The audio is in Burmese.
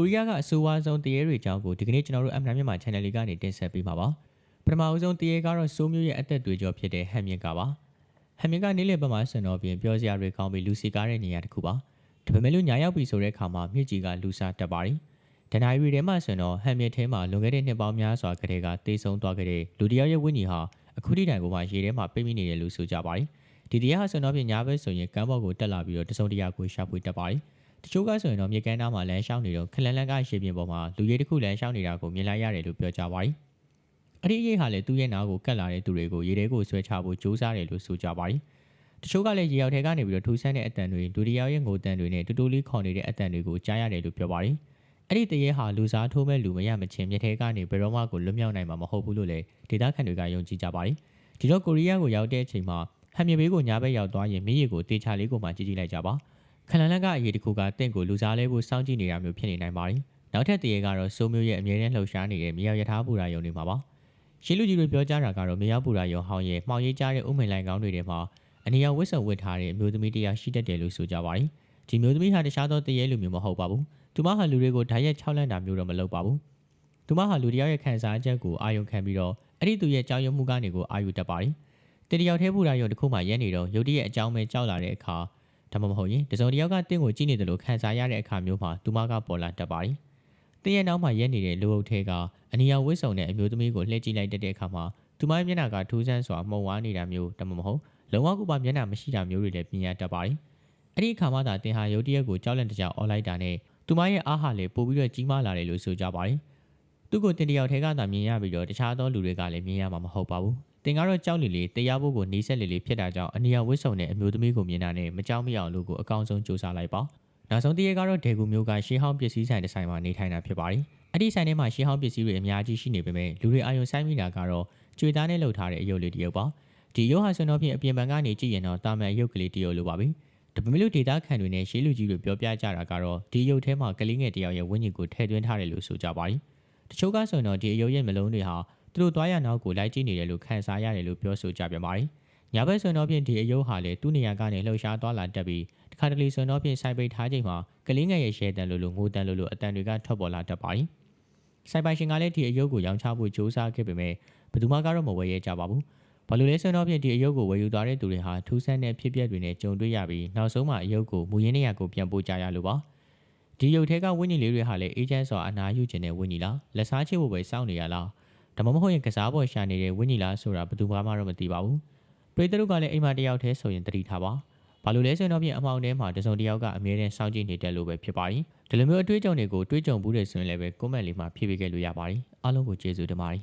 ကိုရီးယားကအဆိုးဝါးဆုံးတရေတွေအကြောင်းကိုဒီကနေ့ကျွန်တော်တို့အမှန်မြန်မာ channel လေးကနေတင်ဆက်ပေးမှာပါပထမအဦးဆုံးတရေကတော့စိုးမျိုးရဲ့အသက်တွေကြောဖြစ်တဲ့ဟန်မြင့်ကပါဟန်မြင့်ကနေ့လည်ပတ်မှာဆွန်တော်ပြင်ပြောစရာတွေကောင်းပြီးလူစီကားတဲ့နေရာတစ်ခုပါဒါပေမဲ့လို့ညာရောက်ပြီဆိုတဲ့အခါမှာမြင့်ကြီးကလူစားတက်ပါတယ်ဒဏ္ဍာရီထဲမှာဆိုတော့ဟန်မြင့်ထဲမှာလွန်ခဲ့တဲ့နှစ်ပေါင်းများစွာကတည်းကတေးဆုံးသွားခဲ့တဲ့လူတယောက်ရဲ့ဝိညာဉ်ဟာအခုထိတိုင်ကိုမှရေထဲမှာပိတ်မိနေတယ်လို့ဆိုကြပါတယ်ဒီတရားဟာဆွန်တော်ပြင်ညာဘက်ဆိုရင်ကမ်းဘော်ကိုတက်လာပြီးတော့တစုံတရာကိုရှာဖွေတက်ပါတယ် တချို့ကဆိုရင်တော့မြေကမ်းနားမှာလမ်းလျှောက်နေတော့ခလန်လန်ကရေပြင်ပေါ်မှာလူရဲတစ်ခုလမ်းလျှောက်နေတာကိုမြင်လိုက်ရတယ်လို့ပြောကြပါတယ်။အဲ့ဒီအရေးဟာလည်းသူ့ရဲ့နားကိုကတ်လာတဲ့သူတွေကိုရေထဲကိုဆွဲချဖို့ကြိုးစားတယ်လို့ဆိုကြပါတယ်။တချို့ကလည်းရေရောက်ထဲကနေပြီးတော့ထူဆန်းတဲ့အတန်တွေဒူတယောက်ရဲ့ငိုတန်တွေနဲ့တူတူလေးခေါ်နေတဲ့အတန်တွေကိုကြားရတယ်လို့ပြောပါတယ်။အဲ့ဒီတရေဟာလူစားထိုးမဲ့လူမရမချင်းမြက်ထဲကနေဘယ်တော့မှကိုလွတ်မြောက်နိုင်မှာမဟုတ်ဘူးလို့လည်းဒေသခံတွေကယုံကြည်ကြပါတယ်။ဒီတော့ကိုရီးယားကိုရောက်တဲ့အချိန်မှာဟန်မြေဘေးကိုညာဘက်ရောက်သွားရင်မြည်ရီကိုတေချာလေးကိုမှကြည့်ကြည့်လိုက်ကြပါ။ ခလန်လက်ကအရေးတစ်ခုကတင့်ကိုလူစားလဲဖို့စောင့်ကြည့်နေတာမျိုးဖြစ်နေနိုင်ပါတယ်။နောက်ထပ်တရေကတော့စိုးမျိုးရဲ့အမြဲတမ်းလှုပ်ရှားနေတဲ့မြေရောက်ရထားပူရာယုံတွေမှာပါ။ရှင်းလူကြီးတွေပြောကြတာကတော့မြေရောက်ပူရာယုံဟောင်းရဲ့မှောင်ရိပ်ကြားတဲ့ဥမိန်လိုင်ကောင်းတွေထဲမှာအနေရောဝတ်စုံဝတ်ထားတဲ့အမျိုးသမီးတယောက်ရှိတတ်တယ်လို့ဆိုကြပါတယ်။ဒီမျိုးသမီးဟာတခြားသောတရေလူမျိုးမဟုတ်ပါဘူး။သူမဟာလူတွေကိုဓာတ်ရက်၆လန့်တာမျိုးတော့မလုပ်ပါဘူး။သူမဟာလူတယောက်ရဲ့ခံစားချက်ကိုအာရုံခံပြီးတော့အဲ့ဒီသူရဲ့ကြောက်ရွံ့မှုကနေကိုအာရုံတက်ပါတယ်။တတယောက်သေးပူရာယုံတစ်ခုမှရဲနေတော့ရုတ်တရက်အကြောင်းပဲကြောက်လာတဲ့အခါ ဒါမှမဟုတ်ရင်တစုံတစ်ယောက်ကတင့်ကိုကြည့်နေတယ်လို့ခံစားရတဲ့အခါမျိုးမှာသူမကပေါ်လာတတ်ပါတယ်။တင်းရဲ့နောက်မှာရက်နေတဲ့လူအုပ်ထဲကအနီရောင်ဝတ်စုံတဲ့အမျိုးသမီးကိုလှည့်ကြည့်လိုက်တဲ့အခါမှာသူမရဲ့မျက်နှာကထူးဆန်းစွာမှုံဝါးနေတာမျိုးဒါမှမဟုတ်လုံဝကူပါမျက်နှာမရှိတာမျိုးတွေလည်းပြင်ရတတ်ပါတယ်။အဲ့ဒီအခါမှသာတင်ဟာရုတ်တရက်ကိုကြောက်လန့်တကြောင်អော်လိုက်တာနဲ့သူမရဲ့အားဟာလည်းပိုပြီးတော့ကြီးမားလာတယ်လို့ဆိုကြပါတယ်။သူ့ကိုတင်တယောက်ထဲကသာမြင်ရပြီးတော့တခြားသောလူတွေကလည်းမြင်ရမှာမဟုတ်ပါဘူး။ တင်ကားတော့ကြောက်လီလီတရားဖို့ကိုနှီးဆက်လီလီဖြစ်တာကြောင့်အနီယာဝစ်ဆုံတဲ့အမျိုးသမီးကိုမြင်တာနဲ့မကြောက်မရအောင်လို့ကိုအကောင်းဆုံးစူးစမ်းလိုက်ပါနောက်ဆုံးတရေကတော့ဒေဂူမျိုးကရှေးဟောင်းပစ္စည်းဆိုင်တစ်ဆိုင်မှာနေထိုင်တာဖြစ်ပါတယ်အဲ့ဒီဆိုင်ထဲမှာရှေးဟောင်းပစ္စည်းတွေအများကြီးရှိနေပေမဲ့လူတွေအာရုံစိုက်မိတာကတော့ကြွေသားနဲ့လှုပ်ထားတဲ့အယုတ်လေးတစ်ရုပ်ပါဒီရုပ်ဟာဆိုတော့ဖြင့်အပြင်ပံကနေကြည့်ရင်တော့တာမန်အယုတ်ကလေးတစ်ရုပ်လိုပါပဲဒါပေမဲ့လို့ဒေတာခန်တွေနဲ့ရှေးလူကြီးတွေပြောပြကြတာကတော့ဒီရုပ်ထဲမှာကလေးငယ်တယောက်ရဲ့ဝိညာဉ်ကိုထည့်သွင်းထားတယ်လို့ဆိုကြပါတယ်တချို့ကဆိုတော့ဒီအယုတ်ရဲ့မလုံးတွေဟာ သူတို့သွားရနောက်ကိုလိုက်ကြည့်နေတယ်လို့ခန်းစားရတယ်လို့ပြောဆိုကြပြန်ပါတယ်။ညာဘက်ဆွန်တော့ဖြင့်ဒီအယုတ်ဟာလေသူ့နေရာကနေလှုပ်ရှားသွားလာတတ်ပြီးတခါတလေဆွန်တော့ဖြင့်စိုက်ပိတ်ထားချိန်မှာကလေးငယ်ရဲ့ရှဲတန်လို့လို့ငိုတန်လို့လို့အတန်တွေကထွက်ပေါ်လာတတ်ပါတယ်။စိုက်ပိုင်ရှင်ကလည်းဒီအယုတ်ကိုရောင်းချဖို့ကြိုးစားခဲ့ပေမဲ့ဘယ်သူမှကတော့မဝယ်ရကြပါဘူး။ဘာလို့လဲဆိုတော့ဖြင့်ဒီအယုတ်ကိုဝယ်ယူသွားတဲ့သူတွေဟာထူးဆန်းတဲ့ဖြစ်ပျက်တွေနဲ့ကြုံတွေ့ရပြီးနောက်ဆုံးမှာအယုတ်ကိုမူရင်းနေရာကိုပြန်ပို့ကြရလို့ပါ။ဒီရုပ်ထဲကဝိညာဉ်လေးတွေဟာလည်းအေဂျင့်စွာအနာယူခြင်းနဲ့ဝိညာဉ်လားလက်စားချဖို့ပဲစောင့်နေရလား ဒါမှမဟုတ်ရင်ကစားပေါ်ရှာနေတဲ့ဝင်းကြီးလားဆိုတာဘယ်သူမှမတော့မသိပါဘူးပရိသတ်တို့ကလည်းအိမ်မှာတယောက်တည်းဆိုရင်တတိထားပါဘာလို့လဲဆိုတော့ပြင်အမောင်ထဲမှာတစုံတယောက်ကအမြဲတမ်းစောင့်ကြည့်နေတယ်လို့ပဲဖြစ်ပါတယ်ဒီလိုမျိုးအတွေ့အကြုံတွေကိုတွေးကြုံဘူးတယ်ဆိုရင်လည်းပဲ comment လေးမှာဖြည့်ပေးခဲ့လို့ရပါတယ်အားလုံးကိုကျေးဇူးတင်ပါတယ်